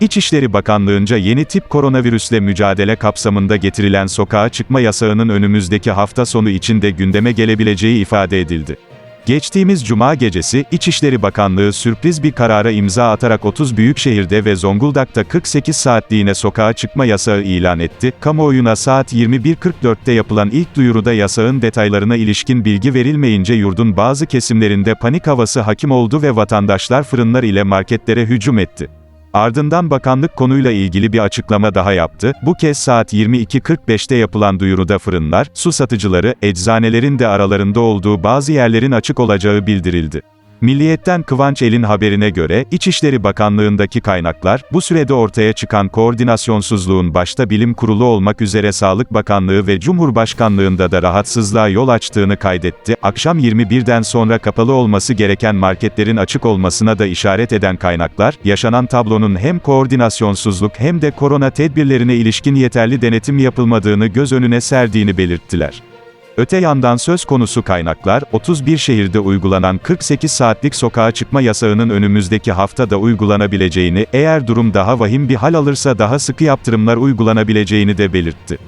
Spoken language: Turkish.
İçişleri Bakanlığı'nca yeni tip koronavirüsle mücadele kapsamında getirilen sokağa çıkma yasağının önümüzdeki hafta sonu içinde gündeme gelebileceği ifade edildi. Geçtiğimiz cuma gecesi, İçişleri Bakanlığı sürpriz bir karara imza atarak 30 büyük şehirde ve Zonguldak'ta 48 saatliğine sokağa çıkma yasağı ilan etti. Kamuoyuna saat 21.44'te yapılan ilk duyuruda yasağın detaylarına ilişkin bilgi verilmeyince yurdun bazı kesimlerinde panik havası hakim oldu ve vatandaşlar fırınlar ile marketlere hücum etti. Ardından bakanlık konuyla ilgili bir açıklama daha yaptı. Bu kez saat 22.45'te yapılan duyuruda fırınlar, su satıcıları, eczanelerin de aralarında olduğu bazı yerlerin açık olacağı bildirildi. Milliyet'ten Kıvanç El'in haberine göre, İçişleri Bakanlığındaki kaynaklar, bu sürede ortaya çıkan koordinasyonsuzluğun başta Bilim Kurulu olmak üzere Sağlık Bakanlığı ve Cumhurbaşkanlığında da rahatsızlığa yol açtığını kaydetti. Akşam 21'den sonra kapalı olması gereken marketlerin açık olmasına da işaret eden kaynaklar, yaşanan tablonun hem koordinasyonsuzluk hem de korona tedbirlerine ilişkin yeterli denetim yapılmadığını göz önüne serdiğini belirttiler. Öte yandan söz konusu kaynaklar, 31 şehirde uygulanan 48 saatlik sokağa çıkma yasağının önümüzdeki haftada uygulanabileceğini, eğer durum daha vahim bir hal alırsa daha sıkı yaptırımlar uygulanabileceğini de belirtti.